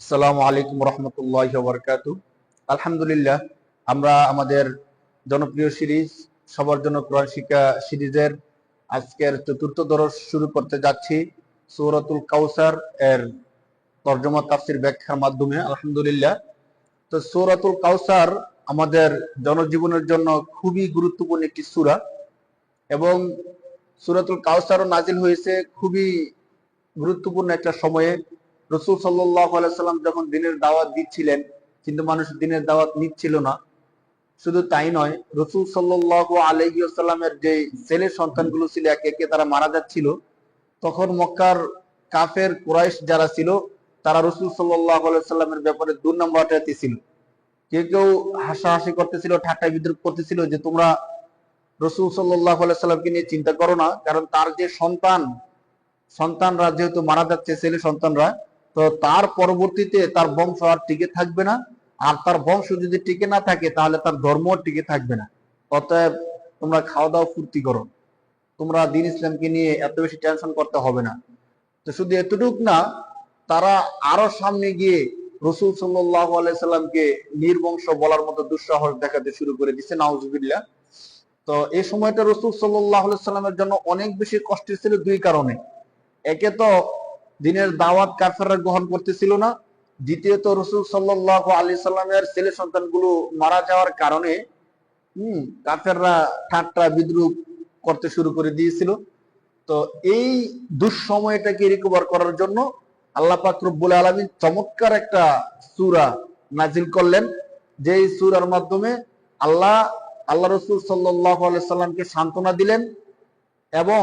আসসালামু আলাইকুম রহমতুল্লাহ বরকাত আলহামদুলিল্লাহ, আমরা আমাদের জনপ্রিয় সিরিজ সবার জন্য কোরআন শিক্ষা সিরিজের আজকের চতুর্থ দরস শুরু করতে যাচ্ছি। সৌরাতুল কাউসার এর তর্জমা তাফসির ব্যাখ্যার মাধ্যমে, আলহামদুলিল্লাহ। তো সৌরাতুল কাউসার আমাদের জনজীবনের জন্য খুবই গুরুত্বপূর্ণ একটি সূরা এবং সূরাতুল কাউসারও নাজিল হয়েছে খুবই গুরুত্বপূর্ণ একটা সময়ে। রসুল সাল্লাম যখন দিনের দাওয়াত দিচ্ছিলেন, কিন্তু মানুষ দিনের দাওয়াত নিচ্ছিল না। শুধু তাই নয়, রসুল সাল্লাহ যে ছেলে সন্তানগুলো ছিল, একে একে তারা মারা যাচ্ছিল। তখন মক্কার কাফের কুরাইশ যারা ছিল, তারা রসুল সাল্লাহ সাল্লামের ব্যাপারে দুর্নাম্বার ছিল। কেউ কেউ হাসাহাসি করতেছিল, ঠাট্টা বিদ্রুপ করতেছিল যে, তোমরা রসুল সাল্লাহ সাল্লামকে নিয়ে চিন্তা করো না, কারণ তার যে সন্তান, সন্তানরা যেহেতু মারা যাচ্ছে, ছেলে সন্তানরা তো তার পরবর্তীতে তার বংশ আর টিকে থাকবে না। আর তার বংশ যদি টিকে না থাকে, তাহলে তার ধর্ম টিকে থাকবে না। অতএব তোমরা খাওয়া দাওয়া ফুর্তি করো। তোমরা দিন ইসলামকে নিয়ে এত বেশি টেনশন করতে হবে না। তো শুধু এতটুক না, তারা আরও সামনে গিয়ে রসুল সাল্লাহ আলাইসাল্লামকে নির্বংশ বলার মতো দুঃসাহস দেখাতে শুরু করে দিচ্ছে নাউজুবিল্লাহ। তো এই সময়টা রসুল সাল্লাহ সাল্লামের জন্য অনেক বেশি কষ্টের ছিল দুই কারণে। একে তো দিনের দাওয়াত কাফেররা গ্রহণ করতেছিল না। দ্বিতীয়ত রসুল সাল্লাহ আলি সাল্লামের ছেলে সন্তানগুলো মারা যাওয়ার কারণে, হম, কাফেররা ঠাট্টা বিদ্রুপ করতে শুরু করে দিয়েছিল। তো এই দুঃসময়টাকে রিকভার করার জন্য আল্লাহ পাক আলমিন চমৎকার একটা সুরা নাজিল করলেন। যে সুরার মাধ্যমে আল্লাহ আল্লাহ রসুল সাল্লাহ সাল্লামকে সান্ত্বনা দিলেন এবং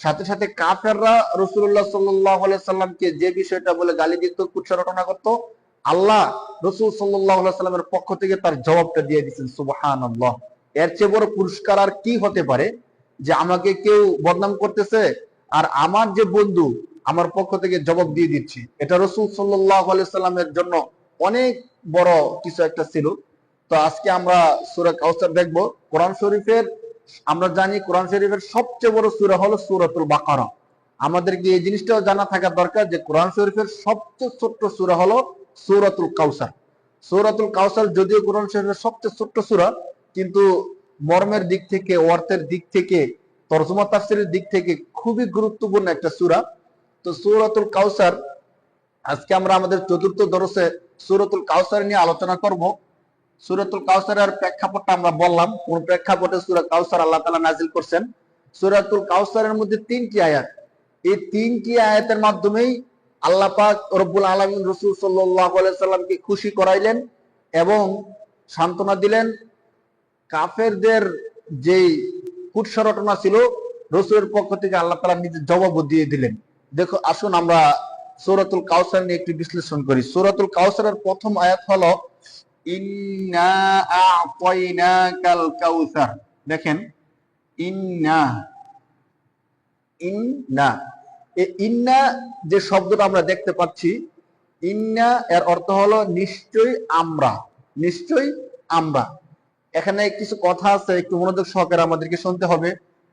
সাথে সাথে কাফেররা রসুল্লাহ সাল্লাহ সাল্লামকে যে বিষয়টা বলে গালি দিত, কুৎসা রটনা করত, আল্লাহ রসুল সাল্লাহ সাল্লামের পক্ষ থেকে তার জবাবটা দিয়ে দিচ্ছেন সুবাহান আল্লাহ এর চেয়ে বড় পুরস্কার আর কি হতে পারে? যে আমাকে কেউ বদনাম করতেছে আর আমার যে বন্ধু আমার পক্ষ থেকে জবাব দিয়ে দিচ্ছি। এটা রসুল সাল্লামের জন্য অনেক বড় কিছু একটা ছিল। তো আজকে আমরা সুরা কাউসার দেখব। কোরআন শরীফের আমরা জানি কোরআন শরীফের সবচেয়ে বড় সুরা হলো সুরাতুল বাকারা। আমাদেরকে এই জিনিসটাও জানা থাকা দরকার যে কোরআন শরীফের সবচেয়ে ছোট্ট সুরা হলো সুরাতুল কাউসার। সুরাতুল কাউসার যদিও কোরআন শরীফের সবচেয়ে ছোট্ট সুরা, কিন্তু মর্মের দিক থেকে, অর্থের দিক থেকে, তর্জমা তাফসিরের দিক থেকে খুবই গুরুত্বপূর্ণ একটা সুরা। তো সুরাতুল কাউসার, আজকে আমরা আমাদের চতুর্থ দরসে সুরাতুল কাউসার নিয়ে আলোচনা করব। সুরাতুল কাউসারের প্রেক্ষাপটটা আমরা বললাম। কোন প্রেক্ষাপটে সুরা কাউসার আল্লাহ তালা নাজিল করছেন? সুরাতুল কাউসারের মধ্যে তিনটি আয়াত। এই তিনটি আয়াতের মাধ্যমেই আল্লাহ পাক রব্বুল আলমিন রসুল সাল্লাহ সাল্লামকে খুশি করাইলেন এবং সান্ত্বনা দিলেন। কাফেরদের যেই কুৎসা রটনা ছিল, রসুলের পক্ষ থেকে আল্লাহ তালা নিজের জবাবও দিয়ে দিলেন। দেখো, আসুন আমরা সৌরাতুল কাউসার নিয়ে একটি বিশ্লেষণ করি। সৌরাতুল কাউসারের প্রথম আয়াত হলো দেখেন ইন্না ইন্না ইন্না যে শব্দটা আমরা দেখতে পাচ্ছি ইন্না এর অর্থ হলো নিশ্চয়ই আমরা নিশ্চয়ই আমরা। এখানে কিছু কথা আছে, একটু মনোযোগ সহকারে আমাদেরকে শুনতে হবে।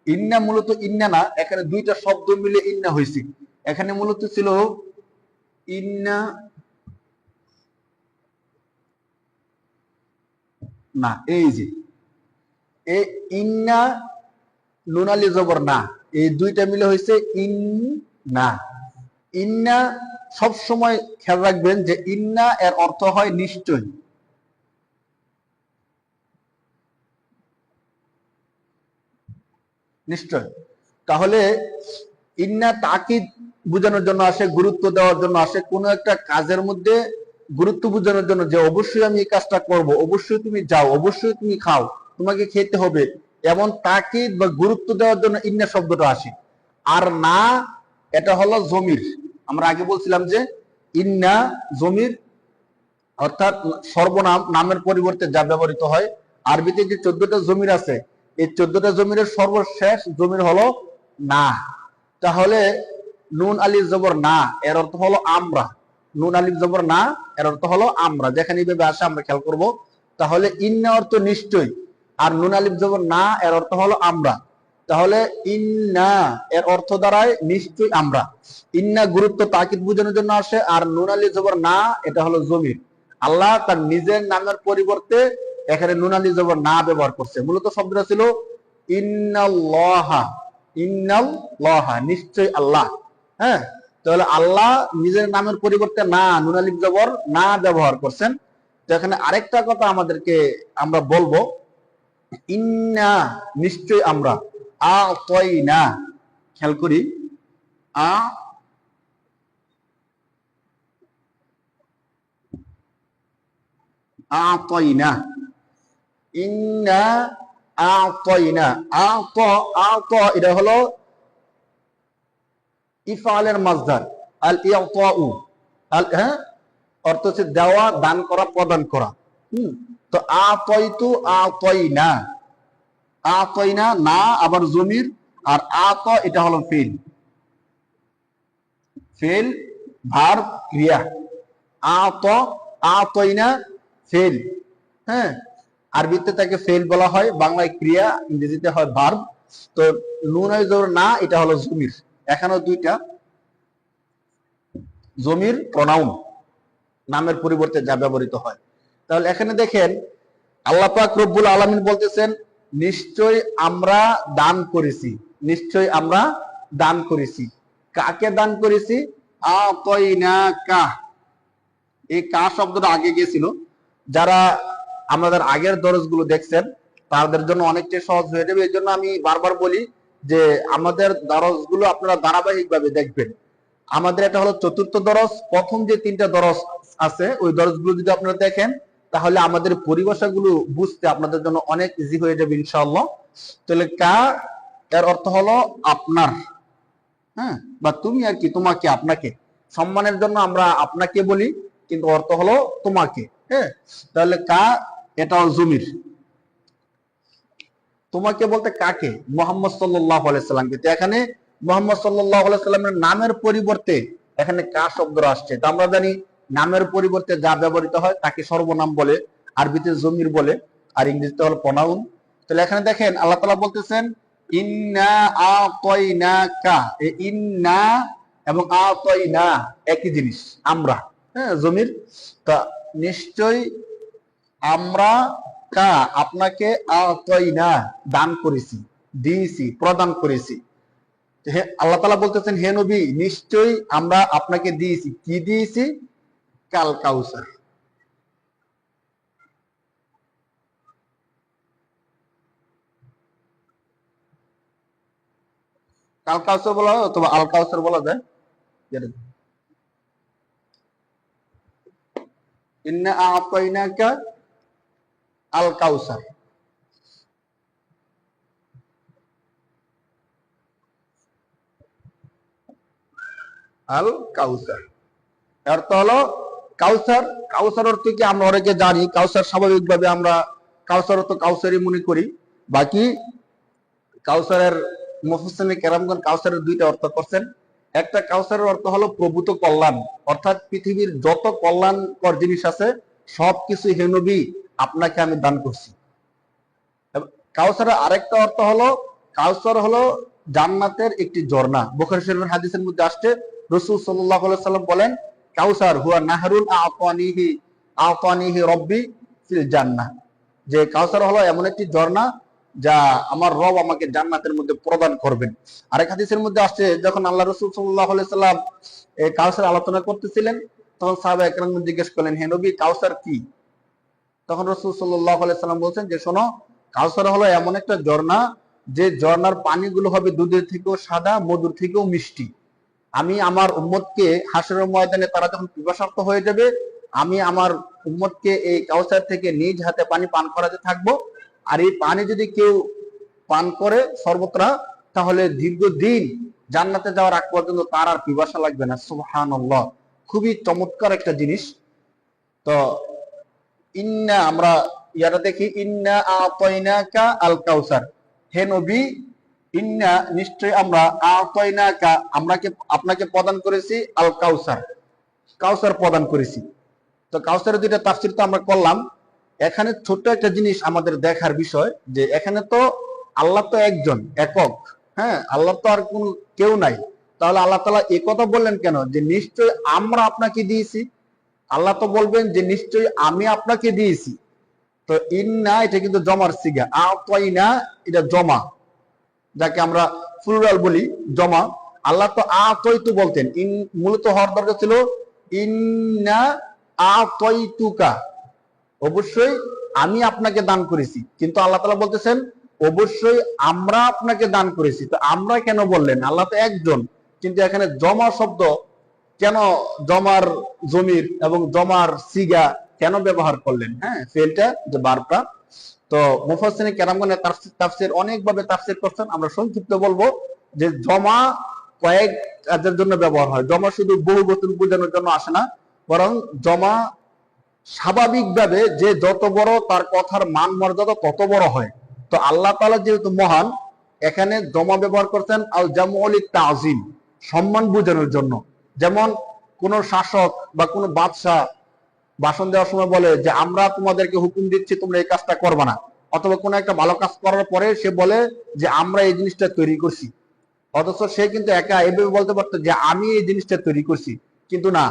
ইন্না মূলত ইন্না না, এখানে দুইটা শব্দ মিলে ইন্না হয়েছে এখানে মূলত ছিল ইন্না না, এই যে, এ ইন্না নুনালি জবর না, এই দুইটা মিলে হয়েছে ইন না ইন্না সব সময় খেয়াল রাখবেন যে ইন্না এর অর্থ হয় নিশ্চয়। নিশ্চয়। তাহলে ইন্না তাকিদ বোঝানোর জন্য আসে, গুরুত্ব দেওয়ার জন্য আসে, কোনো একটা কাজের মধ্যে গুরুত্ব বোঝানোর জন্য যে অবশ্যই আমি এই কাজটা করব, অবশ্যই তুমি যাও, অবশ্যই তুমি খাও, তোমাকে খেতে হবে। এমন তাকিদ বা গুরুত্ব দেওয়ার জন্য ইন্না শব্দটা আসে। আর না, এটা হলো জমির। আমরা আগে বলছিলাম যে ইন্না জমির অর্থাৎ সর্বনাম, নামের পরিবর্তে যা ব্যবহৃত হয়। আরবিতে যে চোদ্দটা জমির আছে, এই চোদ্দটা জমিরের সর্বশেষ জমির হলো না। তাহলে নুন আলী জবর না, এর অর্থ হলো আমরা। নুন আলিফ জবর না, এর অর্থ হলো আমরা। যেখানে এইভাবে আসে, আমরা খেয়াল করব। তাহলে ইন্না অর্থ নিশ্চয় আর নুন জবর না, এর অর্থ হলো আমরা। তাহলে ইন্না, এর অর্থ দাঁড়ায় নিশ্চয়ই আমরা। ইন্না গুরুত্ব তাকিদ বোঝানোর জন্য আসে, আর নুন আলী জবর না, এটা হলো জমির। আল্লাহ তার নিজের নামের পরিবর্তে এখানে নুন আলী জবর না ব্যবহার করছে। মূলত শব্দটা ছিল ইন্নাল্লাহা ইন্নাল্লাহা নিশ্চয় আল্লাহ। হ্যাঁ? তাহলে আল্লাহ নিজের নামের পরিবর্তে না, নুন আলিফ জবর না ব্যবহার করছেন। তো এখানে আরেকটা কথা আমাদেরকে আমরা বলব, ইন্না নিশ্চয় আমরা আ না খেয়াল করি, আ আ তয় না ইন্না আ তয় না আ ত আ ত এটা হলো ইফালের মাজদার আল ইয়াতাউ, আল হ্যাঁ? অর্থ হচ্ছে দেওয়া, দান করা, প্রদান করা। হুম? তো আ তয়তু আ তয়না আ তয়না না, আবার জমির, আর আ ত এটা হলো ফেল ফেল ভার, ক্রিয়া। আ ত আ তয়না ফেল হ্যাঁ? আরবিতে তাকে ফেল বলা হয়, বাংলায় ক্রিয়া, ইংরেজিতে হয় ভার্ব। তো নুন জোর না, এটা হলো জমির। এখানেও দুইটা। জমির প্রনাউন নামের পরিবর্তে যা ব্যবহৃত হয়। তাহলে এখানে দেখেন, আল্লাহ পাক রব্বুল আলামিন বলতেছেন, নিশ্চয় আমরা দান করেছি। নিশ্চয় আমরা দান করেছি। কাকে দান করেছি? এই কা শব্দটা আগে গিয়েছিল। যারা আমাদের আগের দরজগুলো দেখছেন, তাদের জন্য অনেকটাই সহজ হয়ে যাবে। এই জন্য আমি বারবার বলি যে আমাদের দরজগুলো আপনারা ধারাবাহিকভাবে দেখবেন। আমাদের এটা হলো চতুর্থ দরজ, প্রথম যে তিনটা দরজ আছে, ওই দরজগুলো যদি আপনারা দেখেন, তাহলে আমাদের পরিভাষাগুলো বুঝতে আপনাদের জন্য অনেক ইজি হয়ে যাবে ইনশাআল্লাহ। তাহলে কা, এর অর্থ হলো আপনার। হ্যাঁ? বা তুমি আর কি, তোমাকে, আপনাকে। সম্মানের জন্য আমরা আপনাকে বলি, কিন্তু অর্থ হলো তোমাকে। হ্যাঁ? তাহলে কা এটা জমির। তোমাকে বলতে কাকে? মোহাম্মদ সাল্লাহ আলাইসাল্লামকে তো এখানে মোহাম্মদ সাল্লাহ আলাইসাল্লামের নামের পরিবর্তে এখানে কা শব্দ আসছে। তো আমরা জানি নামের পরিবর্তে যা ব্যবহৃত হয় তাকে সর্বনাম বলে, আরবিতে জমির বলে, আর ইংরেজিতে হলো প্রনাউন তাহলে এখানে দেখেন আল্লাহ তালা বলতেছেন, ইন্না কা এবং একই জিনিস, আমরা। হ্যাঁ জমির। তা নিশ্চয় আমরা কা, আপনাকে দান করেছি, দিয়েছি, প্রদান করেছি। আল্লাহ তালা বলতেছেন, হে নবী, নিশ্চয়ই আমরা আপনাকে দিয়েছি। কি দিয়েছি? কাল কাউসার। কাল বলা হয় অথবা আল কাউসার বলা যায়? ইন্না আতাইনাকা আল কাউসার আল কাউসার অর্থ হলো কাউসার। কাউসার অর্থ কি? আমরা অনেকে জানি, কাউসার স্বাভাবিকভাবে আমরা কাউসার অর্থ কাউসারই মনে করি। বাকি কাউসারের মুফসিনে কেরামগণ কাউসারের দুইটা অর্থ করছেন। একটা কাউসারের অর্থ হলো প্রভূত কল্যাণ। অর্থাৎ পৃথিবীর যত কল্যাণকর জিনিস আছে সবকিছু হেনবি আপনাকে আমি দান করছি। কাউসারের আরেকটা অর্থ হলো, কাউসার হলো জান্নাতের একটি ঝর্ণা। বুখারী শরীফের হাদিসের মধ্যে আসছে, রসুল সাল্লাম বলেন, কাউসার হুয়া আতানিহি রব্বি ফিল জান্নাহ। যে কাউসার হলো এমন একটি ঝর্ণা যা আমার রব আমাকে জান্নাতের মধ্যে প্রদান করবেন। আরেক হাদিসের মধ্যে আসছে, যখন আল্লাহ রসুল সাল্লাহ সাল্লাম কাউসার আলোচনা করতেছিলেন, তখন সাহাবা একরাম জিজ্ঞেস করলেন, হে নবী, কাউসার কি? তখন রসুল সাল্লাহ সাল্লাম বলছেন যে, শোনো কাউসার হলো এমন একটা ঝর্ণা, যে ঝর্ণার পানিগুলো হবে দুধের থেকেও সাদা, মধুর থেকেও মিষ্টি। আমি আমার উম্মতকে হাসের ময়দানে তারা যখন পিপাসার্থ হয়ে যাবে, আমি আমার উম্মতকে এই কাউসার থেকে নিজ হাতে পানি পান করাতে থাকব। আর এই পানি যদি কেউ পান করে সর্বত্রা, তাহলে দীর্ঘদিন জান্নাতে যাওয়ার আগ পর্যন্ত তার আর পিপাসা লাগবে না। সুহান খুবই চমৎকার একটা জিনিস। তো ইন্না, আমরা ইয়াটা দেখি, ইন্না আতয়নাকা আল কাউসার হে নবী, ইন্না নিশ্চয় আমরা আতয়নাকা আমরাকে, আপনাকে প্রদান করেছি আল কাউসার কাউসার প্রদান করেছি। তো কাউসারের দুইটা তাফসির তো আমরা করলাম। এখানে ছোট্ট একটা জিনিস আমাদের দেখার বিষয়, যে এখানে তো আল্লাহ তো একজন, একক। হ্যাঁ আল্লাহ তো আর কোন কেউ নাই। তাহলে আল্লাহ তালা এ কথা বললেন কেন? যে নিশ্চয় আমরা আপনাকে দিয়েছি আল্লাহ তো বলবেন যে, নিশ্চয়ই আমি আপনাকে দিয়েছি। তো ইন্না, এটা কিন্তু জমার সিগা। আতয়না এটা জমা। যাকে আমরা ফুলরাল বলি, জমা। আল্লাহ তো আতয়তু বলতেন। ইন, মূলত হওয়ার দরকার ছিল, ইন্না আতয়তুকা অবশ্যই আমি আপনাকে দান করেছি। কিন্তু আল্লাহ তালা বলতেছেন, অবশ্যই আমরা আপনাকে দান করেছি। তো আমরা কেন বললেন? আল্লাহ তো একজন। কিন্তু এখানে জমা শব্দ কেন জমার জমির এবং জমার সিগা কেন ব্যবহার করলেন? হ্যাঁ ফেলটা যে বারটা। তো মুফাসসিনে কেরামগণের তাফসীর অনেকভাবে তাফসীর করছেন। আমরা সংক্ষিপ্ত বলব যে জমা কয়েক কাজের জন্য ব্যবহার হয়। জমা শুধু বহু বচন বোঝানোর জন্য আসে না, বরং জমা স্বাভাবিকভাবে যে যত বড় তার কথার মান মর্যাদা তত বড় হয়। তো আল্লাহ তাআলা যেহেতু মহান, এখানে জমা ব্যবহার করছেন আল জামুল তাজিম সম্মান বোঝানোর জন্য। যেমন কোন শাসক বা কোন বাদশাহ ভাষণ দেওয়ার সময় বলে যে, আমরা তোমাদেরকে হুকুম দিচ্ছি, তোমরা এই কাজটা করবে না। অথবা কোনো একটা ভালো কাজ করার পরে সে বলে যে, আমরা এই জিনিসটা তৈরি করছি। অথচ সে কিন্তু একা এভাবে বলতে পারতো যে, আমি এই জিনিসটা তৈরি করছি। কিন্তু না,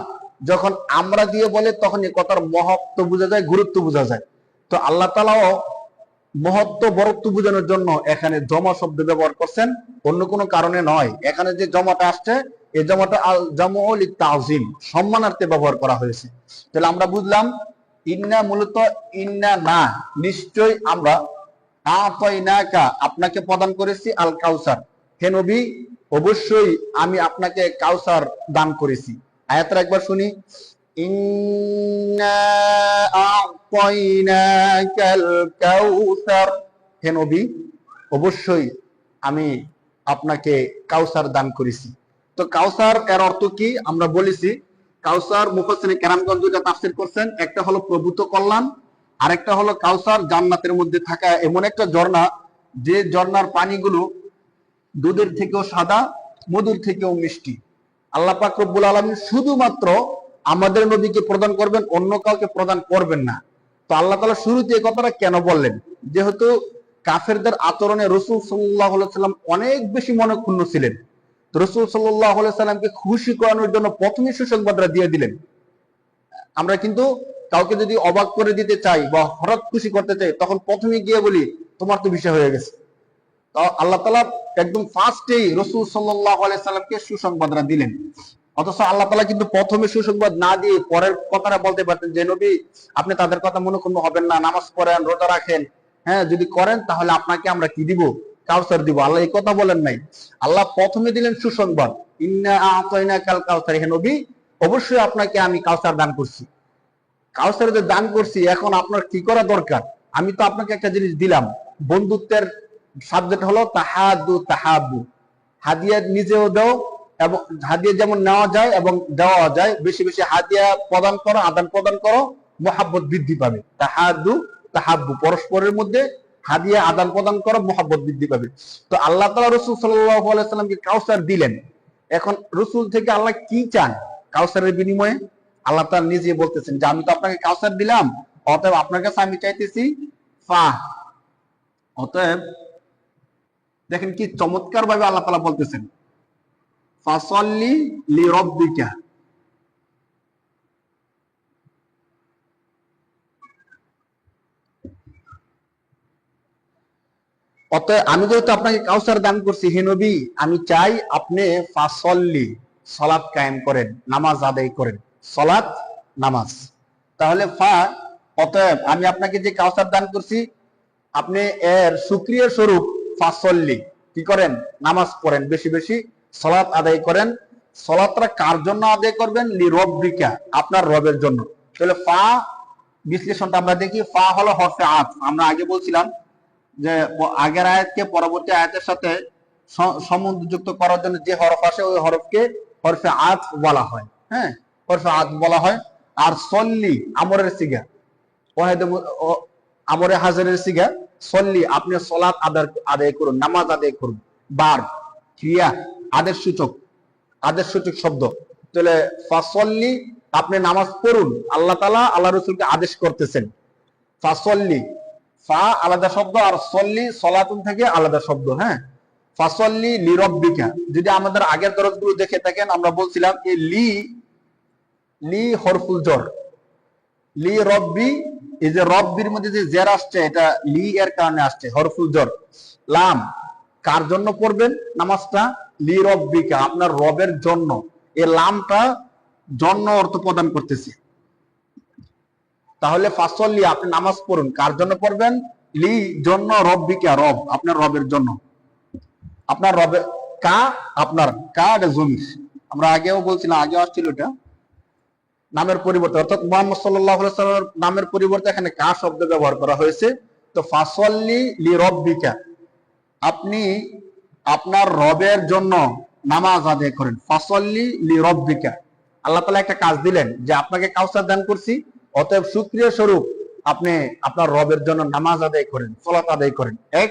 যখন আমরা দিয়ে বলে, তখন এই কথার মহত্ব বোঝা যায়, গুরুত্ব বোঝা যায়। তো আল্লাহ তালাও মহত্ব, বরত্ব বোঝানোর জন্য এখানে জমা শব্দ ব্যবহার করছেন। অন্য কোনো কারণে নয়। এখানে যে জমাটা আসছে এই জমাটা আল জামুল তাজিম সম্মানার্থে ব্যবহার করা হয়েছে। তাহলে আমরা বুঝলাম, ইন্না মূলত ইন্না না নিশ্চয় আমরা আপনাকে প্রদান করেছি আল কাউসার। হে নবী, অবশ্যই আমি আপনাকে কাউসার দান করেছি। আয়াতটা একবার শুনি কাউসার। হে নবী, অবশ্যই আমি আপনাকে কাউসার দান করেছি। তো কাউসার এর অর্থ কি? আমরা বলেছি, কাউসার মুফাসসিনে কেরামগঞ্জ দুইটা তাফসীর করছেন। একটা হলো প্রভূত কল্যাণ, আরেকটা হলো কাউসার জান্নাতের মধ্যে থাকা এমন একটা ঝর্ণা। যে ঝর্ণার পানিগুলো দুধের থেকেও সাদা, মধুর থেকেও মিষ্টি। আল্লাহ পাক রব্বুল আলামিন শুধুমাত্র আমাদের নবীকে প্রদান করবেন, অন্য কাউকে প্রদান করবেন না। তো আল্লাহ তাআলা শুরুতে এই কথাটা কেন বললেন? যেহেতু কাফেরদের আচরণে রসুল সাল্লাহ সাল্লাম অনেক বেশি মনে ক্ষুণ্ণ ছিলেন। রসুল সাল্লামকে খুশি করানোর জন্য প্রথমে সুসংবাদরা দিয়ে দিলেন। আমরা কিন্তু কাউকে যদি অবাক করে দিতে চাই বা হঠাৎ খুশি করতে চাই, তখন প্রথমে গিয়ে বলি, তোমার তো বিষয় হয়ে গেছে। আল্লাহ তালা একদম ফার্স্টেই রসুল সাল্লামকে সুসংবাদরা দিলেন। অথচ আল্লাহ তালা কিন্তু প্রথমে সুসংবাদ না দিয়ে পরের কথাটা বলতে পারতেন যে, নবী, আপনি তাদের কথা মনে কোনো হবেন না, নামাজ পড়েন, রোজা রাখেন। হ্যাঁ যদি করেন তাহলে আপনাকে আমরা কি দিব? কাউসার দিব। আল্লাহ এই কথা বলেন নাই। আল্লাহ প্রথমে দিলেন সুসংবাদ। কাউসার হে নবী, অবশ্যই আপনাকে আমি কাউসার দান করছি। কাউসার যে দান করছি, এখন আপনার কি করা দরকার? আমি তো আপনাকে একটা জিনিস দিলাম। বন্ধুত্বের সাবজেক্ট হলো তাহাদু, তাহাবু। হাদিয়া নিজেও দাও এবং হাদিয়া যেমন নেওয়া যায় এবং দেওয়া যায়, বেশি বেশি হাদিয়া প্রদান করো, আদান প্রদান করো, মোহাব্বত বৃদ্ধি পাবে। তাহাদু তাহাব্বু পরস্পরের মধ্যে হাদিয়া আদান প্রদান করো, মোহাব্বত বৃদ্ধি পাবে। তো আল্লাহ তালা রসুল সাল্লামকে কাউসার দিলেন। এখন রসুল থেকে আল্লাহ কি চান কাউসারের বিনিময়ে? আল্লাহ তালা নিজে বলতেছেন যে, আমি তো আপনাকে কাউসার দিলাম, অতএব আপনার কাছে আমি চাইতেছি ফা। অতএব দেখেন কি চমৎকার ভাবে আল্লাহ তালা বলতেছেন, ফাসল্লি লি রব্বিকা অতএব আমি যেহেতু আপনাকে কাউসার দান করছি, হে নবী, আমি চাই আপনি ফাসল্লি সলাৎ কায়েম করেন, নামাজ আদায় করেন। সলাৎ নামাজ। তাহলে ফা, অতএব আমি আপনাকে যে কাউসার দান করছি, আপনি এর সুক্রিয় স্বরূপ ফাসল্লি, কি করেন? নামাজ পড়েন বেশি বেশি সলাৎ আদায় করেন। সলাৎটা কার জন্য আদায় করবেন? লি রব্বিকা আপনার রবের জন্য। তাহলে ফা বিশ্লেষণটা আমরা দেখি। ফা হলো হরফে আত। আমরা আগে বলছিলাম যে আগের আয়াতকে পরবর্তী আয়াতের সাথে সম্বন্ধযুক্ত করার জন্য যে হরফ আসে, ওই হরফকে হরফে আত বলা হয়। হ্যাঁ? হরফে আত বলা হয়। আর সল্লি, আমরের সিগা। ওয়াহেদ আমরে হাজারের সিগা। সল্লি, আপনি সলাৎ আদায় আদায় করুন, নামাজ আদায় করুন। বার, ক্রিয়া, আদেশ সূচক আদেশ সূচক শব্দ। তাহলে ফাসল্লি, আপনি নামাজ পড়ুন। আল্লাহ তালা আল্লাহ রসুলকে আদেশ করতেছেন। ফাসল্লি ফা আলাদা শব্দ আর সল্লি সলাতুন থেকে আলাদা শব্দ হ্যাঁ? ফাসল্লি লিরব্বিকা যদি আমাদের আগের দরজগুলো দেখে থাকেন, আমরা বলছিলাম এই লি লি হরফুল জর লি রব্বি, এই যে রব্বির মধ্যে যে জের আসছে, এটা লি এর কারণে আসছে, হরফুল জর লাম, কার জন্য পড়বেন নামাজটা? লি রব্বিকা, আপনার রবের জন্য। এই লামটা জন্য অর্থ প্রদান করতেছে। তাহলে ফাসল্লি, আপনি নামাজ পড়ুন। কার জন্য পড়বেন? লি জন্য রব্বিকা, রব, আপনার রবের জন্য। আপনার রবে, কা, আপনার, কা এটা আমরা আগেও বলছিলাম, আগেও আসছিল এটা। নামের পরিবর্তে, অর্থাৎ মোহাম্মদ সাল্লাহ সাল্লামের নামের পরিবর্তে এখানে কা শব্দ ব্যবহার করা হয়েছে। তো ফাসল্লি লি রব্বিকা। আপনি আপনার রবের জন্য নামাজ আদায় করেন। ফাসল্লি লি রব্বিকা। আল্লাহ তালা একটা কাজ দিলেন যে, আপনাকে কাউসার দান করছি। অতএব সুক্রিয় স্বরূপ, আপনি আপনার রবের জন্য নামাজ আদায় করেন, সলাত আদায় করেন। এক,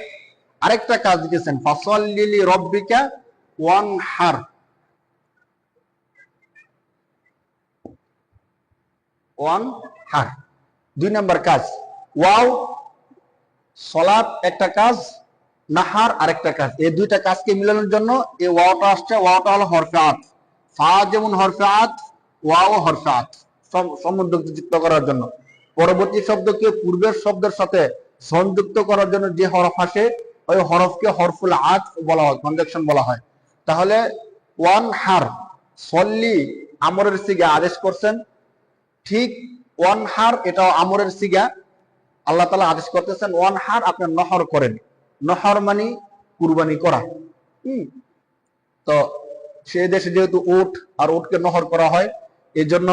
আরেকটা কাজ দিতেছেন ফাসল্লি লি রব্বিকা ওয়ান হার ওয়ান হার দুই নাম্বার কাজ, ওয়াও সলাৎ একটা কাজ, নাহার আরেকটা কাজ। এই দুইটা কাজকে মিলানোর জন্য এই ওয়াওটা আসছে, ওয়াওটা হরফে আত। ফা যেমন হরফে আত, ওয়াও হরফে আত। সংযুক্ত করার জন্য। পরবর্তী শব্দকে পূর্বের শব্দের সাথে সংযুক্ত করার জন্য যে হরফ আসে, ওই হরফকে হরফুল আত বলা হয় কনজাকশন বলা হয়। তাহলে ওয়ান হার, সল্লি আমরের সিগে আদেশ করছেন। ঠিক ওয়ান হার, এটাও আমরের সিগা। আল্লাহ তালা আদেশ করতেছেন, ওয়ান হার আপনি নহর করেন। নহর মানে কুরবানি করা। হম। তো সে দেশে যেহেতু উট, আর উটকে নহর করা হয় এই জন্য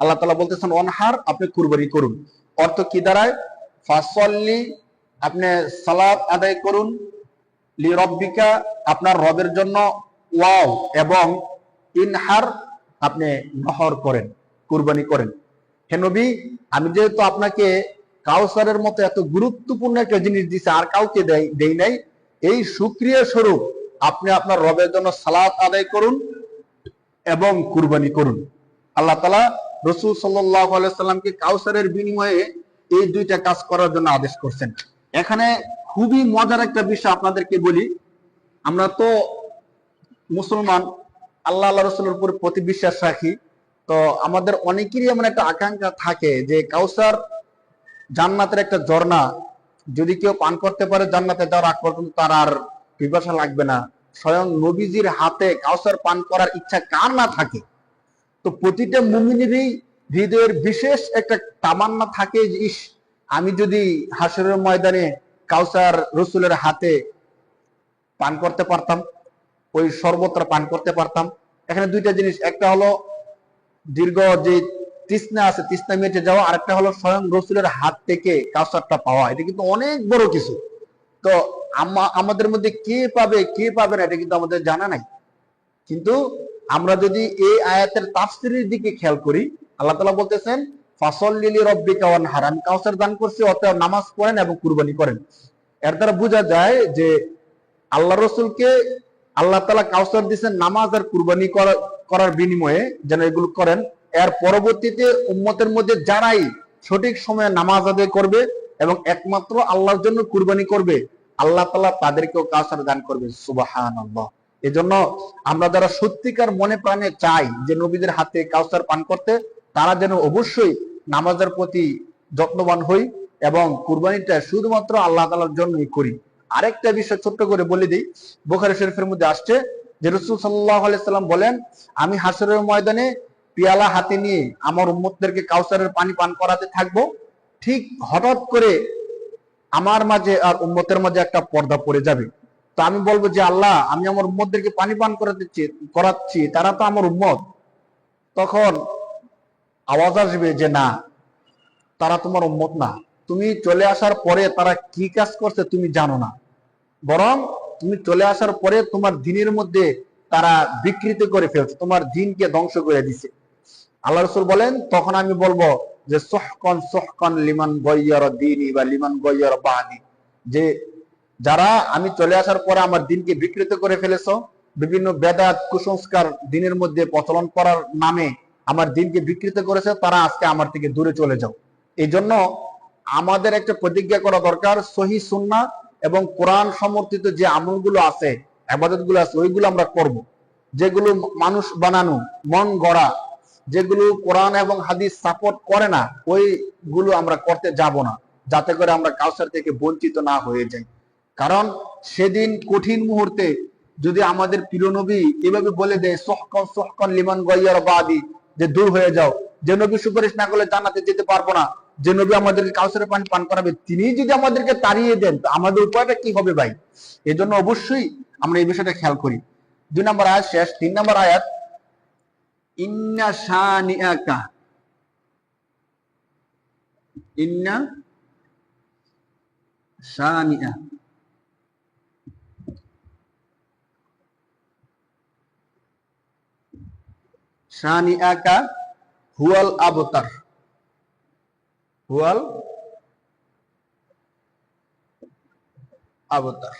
আল্লাহ তালা বলতেছেন, অনহার, আপনি কুরবানি করুন। অর্থ কি দাঁড়ায়? ফাসল্লি আপনি সালাদ আদায় করুন লি রব্বিকা, আপনার রবের জন্য। ওয়াও, এবং ইনহার, আপনি নহর করেন, কুরবানি করেন। হে নবী, আমি যেহেতু আপনাকে কাউসারের মতো এত গুরুত্বপূর্ণ একটা জিনিস দিছে, আর কাউকে দেই নাই, এই সুক্রিয়া স্বরূপ আপনি আপনার রবের জন্য সালাত আদায় করুন এবং কুরবানি করুন। আল্লাহ তালা রসুল সাল্লামকে কাউসারের বিনিময়ে এই দুইটা কাজ করার জন্য আদেশ করছেন। এখানে খুবই মজার একটা বিষয় আপনাদেরকে বলি। আমরা তো মুসলমান, আল্লাহ আল্লাহ রসুলের উপর প্রতি বিশ্বাস রাখি। তো আমাদের অনেকেরই এমন একটা আকাঙ্ক্ষা থাকে যে কাউসার জান্নাতের একটা ঝর্ণা, যদি কেউ পান করতে পারে জান্নাতে যাওয়ার আগ পর্যন্ত তার আর পিপাসা লাগবে না। স্বয়ং নবীজির হাতে কাউসার পান করার ইচ্ছা কার না থাকে? তো প্রতিটা মুমিনেরই হৃদয়ের বিশেষ একটা তামান্না থাকে যে, ইস, আমি যদি হাসরের ময়দানে কাউসার রসুলের হাতে পান করতে পারতাম, ওই সর্বত্র পান করতে পারতাম। এখানে দুইটা জিনিস, একটা হলো দীর্ঘ যে তৃষ্ণা আছে, তৃষ্ণা মেটে যাওয়া, আরেকটা হলো স্বয়ং রসুলের হাত থেকে কাউসারটা পাওয়া। এটা কিন্তু অনেক বড় কিছু। তো আমাদের মধ্যে কে পাবে কে পাবে না, এটা কিন্তু আমাদের জানা নাই। কিন্তু আমরা যদি এই আয়াতের তাফসিরের দিকে খেয়াল করি, আল্লাহ তালা বলতেছেন ফাসল লিলি রব্বি কাওয়ান হারান কাউসার দান করছে, অতএব নামাজ পড়েন এবং কুরবানি করেন। এর দ্বারা বোঝা যায় যে আল্লাহ রসুলকে আল্লাহ তালা কাউসার দিচ্ছেন নামাজ আর কুরবানি করার বিনিময়ে যেন এগুলো করেন। এর পরবর্তীতে উম্মতের মধ্যে যারাই সঠিক সময়ে নামাজ আদায় করবে এবং একমাত্র আল্লাহর জন্য কুরবানি করবে, আল্লাহ তালা তাদেরকেও কাউসার দান করবে সুবাহান আল্লাহ এজন্য আমরা যারা সত্যিকার মনে প্রাণে চাই যে নবীদের হাতে কাউসার পান করতে, তারা যেন অবশ্যই নামাজের প্রতি যত্নবান হই এবং কুরবানিটা শুধুমাত্র আল্লাহ তালার জন্যই করি। আরেকটা বিষয় ছোট্ট করে বলে দিই, বোখারি শরীফের মধ্যে আসছে যে রসুল সাল্লাহ আলাইসাল্লাম বলেন, আমি হাসরের ময়দানে পিয়ালা হাতে নিয়ে আমার উম্মতদেরকে কাউসারের পানি পান করাতে থাকব। ঠিক হঠাৎ করে আমার মাঝে আর উম্মতের মাঝে একটা পর্দা পড়ে যাবে। তো আমি বলব যে, আল্লাহ, আমি আমার উম্মতদেরকে পানি পান করাতে করাচ্ছি, তারা তো আমার উম্মত। তখন আওয়াজ আসবে যে, না, তারা তোমার উম্মত না। তুমি চলে আসার পরে তারা কি কাজ করছে তুমি জানো না। বরং তুমি চলে আসার পরে তোমার দিনের মধ্যে তারা বিকৃত করে ফেলছে, তোমার দিনকে ধ্বংস করে দিছে। আল্লাহ রসুল বলেন, তখন আমি বলব যে, সোহকন সোহকন লিমান গইয়ার দিনই বা লিমান গইয়ার বাহাদি। যে যারা আমি চলে আসার পরে আমার দিনকে বিকৃত করে ফেলেছ, বিভিন্ন বেদাত, কুসংস্কার দিনের মধ্যে প্রচলন করার নামে আমার দিনকে বিকৃত করেছে, তারা আজকে আমার থেকে দূরে চলে যাও। এই জন্য আমাদের একটা প্রতিজ্ঞা করা দরকার, সহি সুন্না এবং কোরআন সমর্থিত যে আমলগুলো আছে আবাদতগুলো আছে, ওইগুলো আমরা করব। যেগুলো মানুষ বানানো, মন গড়া, যেগুলো কোরআন এবং হাদিস সাপোর্ট করে না, ওইগুলো আমরা করতে যাব না, যাতে করে আমরা কালচার থেকে বঞ্চিত না হয়ে যাই। কারণ সেদিন কঠিন মুহূর্তে যদি আমাদের প্রিয় এভাবে বলে দেয়, সহকন সহকন লিমান গয়ার বাদি যে দূর হয়ে যাও। যে নবী সুপারিশ না করলে জান্নাতে যেতে পারব না। যে নবী আমাদেরকে কাউসারের পানি পান করাবে, তিনি যদি আমাদেরকে তাড়িয়ে দেন, তো আমাদের উপায়টা কি হবে ভাই? এই জন্য অবশ্যই আমরা এই বিষয়টা খেয়াল করি। দুই নম্বর আয়াত শেষ, তিন নম্বর আয়াত, ইন্না শানিআকা ইন্না শানিআকা হুয়াল আবতার। হুয়াল আবতার।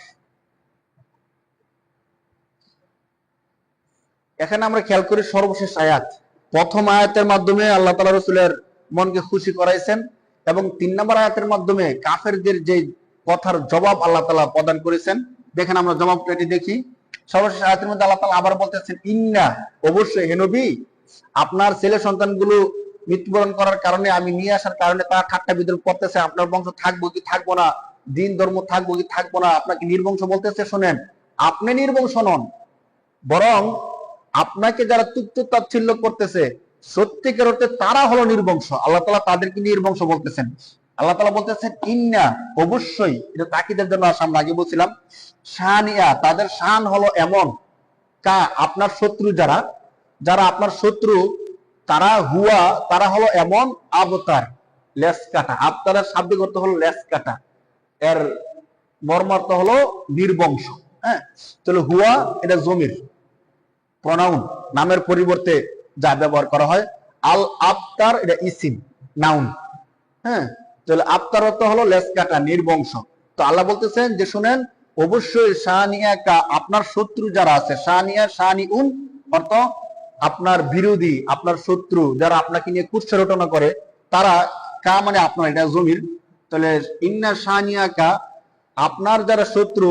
এখানে আমরা খেয়াল করি সর্বশেষ আয়াত। প্রথম আয়াতের মাধ্যমে আল্লাহ তালা রসুলের মনকে খুশি করাইছেন এবং তিন নম্বর আয়াতের মাধ্যমে কাফেরদের যে কথার জবাব আল্লাহ তালা প্রদান করেছেন। দেখেন আমরা জবাবটা দেখি। সর্বশেষ আয়াতের মধ্যে আল্লাহ আবার বলতেছেন, ইন্না, অবশ্যই হেনবি আপনার ছেলে সন্তানগুলো মৃত্যুবরণ করার কারণে আমি নিয়ে আসার কারণে তারা ঠাট্টা বিদ্রোহ করতেছে, আপনার বংশ থাকব কি থাকব না, দিন ধর্ম থাকব কি থাকব না, আপনাকে নির্বংশ বলতেছে, শোনেন, আপনি নির্বংশ নন, বরং আপনাকে যারা তুচ্ছ তাচ্ছিল্য করতেছে, সত্যিকার অর্থে তারা হলো নির্বংশ, আল্লাহ তালা তাদেরকে নির্বংশ বলতেছেন। আল্লাহ তালা বলতেছেন, ইন্না, অবশ্যই এটা তাকিদের জন্য আসা, আমরা আগে বলছিলাম, শানিয়া, তাদের শান হলো এমন, কা, আপনার শত্রু যারা যারা আপনার শত্রু, তারা হুয়া, তারা হলো এমন আবতার লেস কাটা আবতারের শাব্দিক অর্থ হলো লেস কাটা এর মর্মার্থ হলো নির্বংশ হ্যাঁ তাহলে হুয়া এটা জমির প্রনাউন নামের পরিবর্তে যা ব্যবহার করা হয় আল আবতার এটা ইসিম নাউন হ্যাঁ তাহলে আবতার অর্থ হলো লেস কাটা, নির্বংশ। তো আল্লাহ বলতেছেন যে শুনেন, অবশ্যই শাহানিয়া কা আপনার শত্রু যারা আছে শাহানিয়া শাহানি উন অর্থ আপনার বিরোধী, আপনার শত্রু যারা আপনাকে নিয়ে কুৎসা রটনা করে, তারা কা মানে আপনার, এটা জমির। তাহলে ইন্না শাহানিয়া কা, আপনার যারা শত্রু,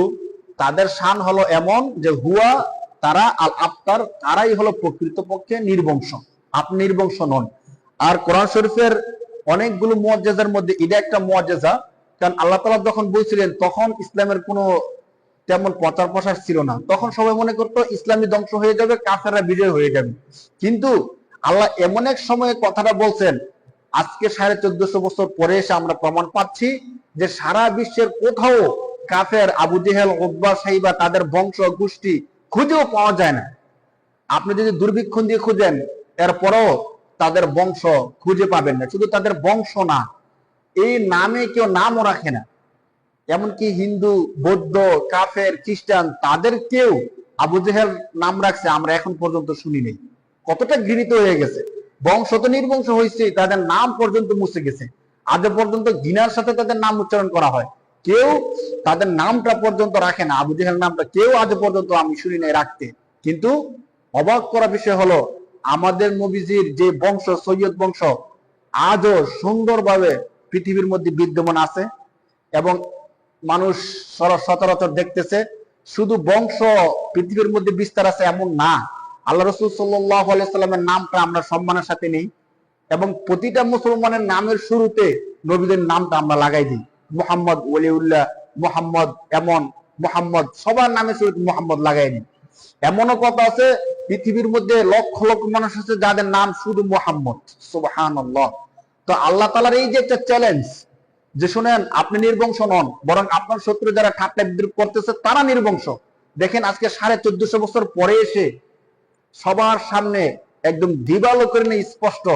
তাদের শান হলো এমন যে হুয়া, তারা আল আফতার, তারাই হলো প্রকৃতপক্ষে নির্বংশ। আপনি নির্বংশ নন। আর কোরআন শরীফের অনেকগুলো মুআজ্জাজার মধ্যে এটা একটা মুআজ্জাজা কারণ আল্লাহ তালা যখন বলছিলেন, তখন ইসলামের কোনো তেমন প্রচার প্রসার ছিল না। তখন সবাই মনে করতো, ইসলামী ধ্বংস হয়ে যাবে, কাফেররা বিজয় হয়ে যাবে। কিন্তু আল্লাহ এমন এক সময়ে কথাটা বলছেন, আজকে সাড়ে চোদ্দশো বছর পরে এসে আমরা প্রমাণ পাচ্ছি যে সারা বিশ্বের কোথাও কাফের আবু জেহেল ওব্বা সাইবা তাদের বংশ, গোষ্ঠী খুঁজেও পাওয়া যায় না। আপনি যদি দুর্ভিক্ষণ দিয়ে খুঁজেন, এরপরও তাদের বংশ খুঁজে পাবেন না, শুধু তাদের বংশ না, এই নামে কেউ নামও রাখে না। এমনকি হিন্দু, বৌদ্ধ, কাফের, খ্রিস্টান তাদের কেউ আবু জেহেল নাম রাখছে, আমরা এখন পর্যন্ত শুনি নেই। কতটা ঘৃণিত হয়ে গেছে। বংশ তো নির্বংশ হয়েছে, তাদের নাম পর্যন্ত মুছে গেছে। আজ পর্যন্ত ঘৃণার সাথে তাদের নাম উচ্চারণ করা হয়। কেউ তাদের নামটা পর্যন্ত রাখে না, আবু জেহেল নামটা কেউ আজ পর্যন্ত আমি শুনি নাই, রাখতে। কিন্তু অবাক করা বিষয় হলো আমাদের নবীজির যে বংশ, সৈয়দ বংশ, আজও সুন্দরভাবে পৃথিবীর মধ্যে বিদ্যমান আছে এবং মানুষ সচরাচর দেখতেছে, শুধু বংশ পৃথিবীর মধ্যে বিস্তার আছে এমন না। আল্লাহ রসুল সাল্লাহ সাল্লামের নামটা আমরা সম্মানের সাথে নেই এবং প্রতিটা মুসলমানের নামের শুরুতে নবীদের নামটা আমরা লাগাই দিই। মোহাম্মদ, ওলিউল্লাহ, মোহাম্মদ, এমন, মোহাম্মদ, সবার নামের শুরুতে মোহাম্মদ লাগাই দিই। এমনও কথা আছে, পৃথিবীর মধ্যে লক্ষ লক্ষ মানুষ আছে যাদের নাম শুধু মোহাম্মদ সুবহান তো আল্লাহ তালার এই যে একটা চ্যালেঞ্জ যে শুনেন, আপনি নির্বংশ নন, বরং আপনার শত্রু যারা ঠাট্টা বিদ্রুপ করতেছে, তারা নির্বংশ। দেখেন আজকে সাড়ে চোদ্দশো বছর পরে এসে সবার সামনে একদম দিবালোকের নেই স্পষ্ট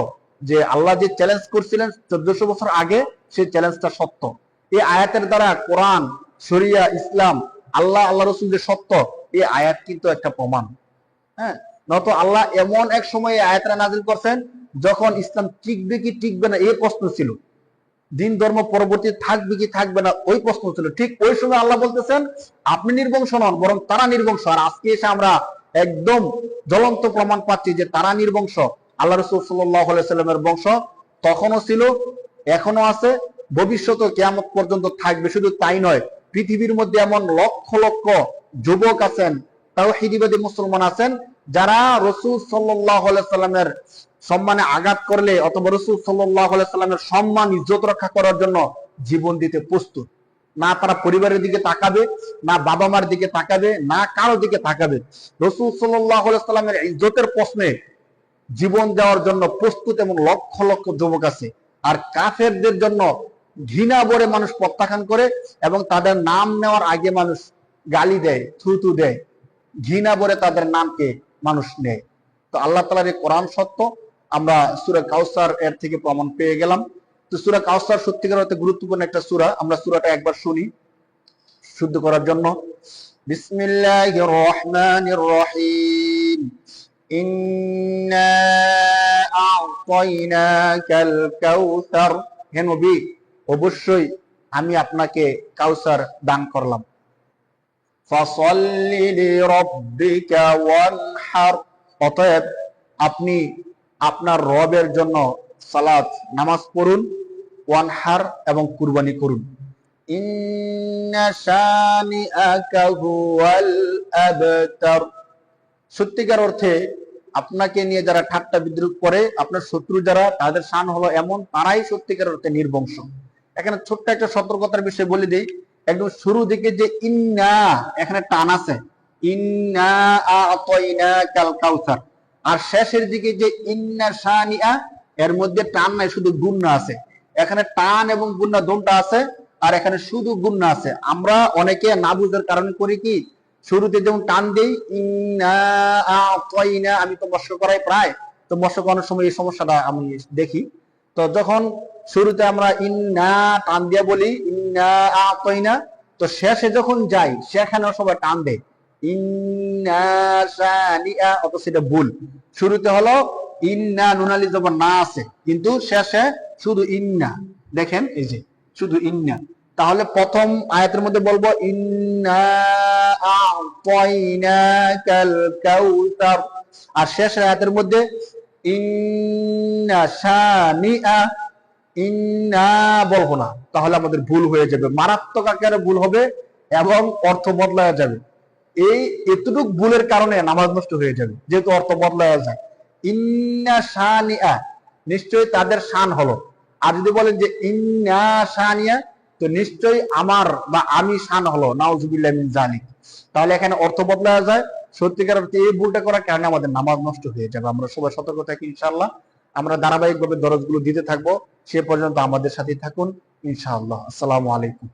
যে আল্লাহ যে চ্যালেঞ্জ করছিলেন চোদ্দশো বছর আগে, সেই চ্যালেঞ্জটা সত্য। এই আয়াতের দ্বারা কোরআন, শরিয়া, ইসলাম, আল্লাহ আল্লাহ রসুল যে সত্য এই আয়াত কিন্তু একটা প্রমাণ। হ্যাঁ? নত আল্লাহ এমন এক সময় এই আয়াতটা নাজিল করছেন যখন ইসলাম টিকবে কি টিকবে না এই প্রশ্ন ছিল। দিন ধর্ম পরবর্তী থাকবে কি থাকবে না ওই প্রশ্ন ছিল। ঠিক ওই সময় আল্লাহ বলতেছেন, আপনি নির্বংশ নন, বরং তারা নির্বংশ। আর আজকে এসে আমরা একদম জ্বলন্ত প্রমাণ পাচ্ছি যে তারা নির্বংশ। আল্লাহ রসুল সাল্লামের বংশ তখনও ছিল এখনও আছে। ভবিষ্যতে কেয়ামত পর্যন্ত থাকবে। শুধু তাই নয় পৃথিবীর মধ্যে এমন লক্ষ লক্ষ যুবক আছেন তাও হিদিবাদী মুসলমান আছেন, যারা রসুল সাল্লাহ সাল্লামের সম্মানে আঘাত করলে অথবা রসুল সাল্লাহ সাল্লামের সম্মান, ইজ্জত রক্ষা করার জন্য জীবন দিতে প্রস্তুত। না তারা পরিবারের দিকে তাকাবে, না বাবা মার দিকে তাকাবে, না কারও দিকে তাকাবে। রসুল সাল্লাহ সাল্লামের ইজ্জতের প্রশ্নে জীবন দেওয়ার জন্য প্রস্তুত এবং লক্ষ লক্ষ যুবক আছে। আর কাফেরদের জন্য ঘৃণা ভরে মানুষ প্রত্যাখ্যান করে এবং তাদের নাম নেওয়ার আগে মানুষ গালি দেয়, থুতু দেয়। ঘৃণা ভরে তাদের নামকে মানুষ নেয়। তো আল্লাহ তালার এই কোরআন সত্য, আমরা সুরা কাউসার এর থেকে প্রমাণ পেয়ে গেলাম। তো সুরা কাউসার সত্যিকার অর্থে গুরুত্বপূর্ণ একটা সুরা, আমরা সুরাটা একবার শুনি শুদ্ধ করার জন্য। বিসমিল্লাহির রহমানির রহিম। ইন্না আ'তাইনাকাল কাউসার হে নবী অবশ্যই আমি আপনাকে কাউসার দান করলাম। অতএব আপনি আপনার রবের জন্য সালাত, নামাজ পড়ুন, ওয়ানহার এবং কুরবানি করুন। সত্যিকার অর্থে আপনাকে নিয়ে যারা ঠাট্টা বিদ্রুপ করে, আপনার শত্রু যারা, তাদের শান হলো এমন, তারাই সত্যিকার অর্থে নির্বংশ। এখানে ছোট্ট একটা সতর্কতার বিষয় বলে দিই। একদম শুরু দিকে যে ইন্না, এখানে টান আছে। কাউসার। আর শেষের দিকে যে ইন্না শানিয়া, এর মধ্যে টান নাই, শুধু গুন্না আছে। এখানে টান এবং গুন্না দুটা আছে, আর এখানে শুধু গুন্না আছে। আমরা অনেকে না বুঝার কারণে করি কি, শুরুতে যেমন টান দিই, ইন্না আমি তো মস্ক করাই প্রায়। তো মস্ক করানোর সময় এই সমস্যাটা আমি দেখি। তো যখন শুরুতে আমরা ইন্না টান দিয়ে বলি, ইন্না আতাইনা, তো শেষে যখন যাই, সেখানে সবাই টান দেয়। ইন্না অত সেটা ভুল। শুরুতে হলো ইন্না নুনালি জবর না আছে, কিন্তু শেষে শুধু ইন্না। দেখেন এই যে, শুধু ইন্না। তাহলে প্রথম আয়াতের মধ্যে বলব, ইন্না আ'তাইনাকাল কাউসার আর শেষ আয়াতের মধ্যে ইন্না শানিআ, ইন্না বলব না তাহলে আমাদের ভুল হয়ে যাবে। মারাত্মক আকারে ভুল হবে এবং অর্থ বদলায় যাবে। এই এতটুক ভুলের কারণে নামাজ নষ্ট হয়ে যাবে, যেহেতু অর্থ বদলায় যায়। ইন্না শানিআ, নিশ্চয়ই তাদের শান হলো। আর যদি বলেন যে ইন্না শানিয়া তো নিশ্চয়ই আমার বা আমি শান হলো, নাউজুবিল্লাহ মিন জালিক তাহলে এখানে অর্থ বদলায় যায় সত্যিকার অর্থে এই ভুলটা করার কারণে আমাদের নামাজ নষ্ট হয়ে যাবে। আমরা সবাই সতর্ক থাকি ইনশাল্লাহ আমরা ধারাবাহিকভাবে দরজগুলো দিতে থাকব। সে পর্যন্ত আমাদের সাথেই থাকুন, ইনশাআল্লাহ। আসসালামু আলাইকুম।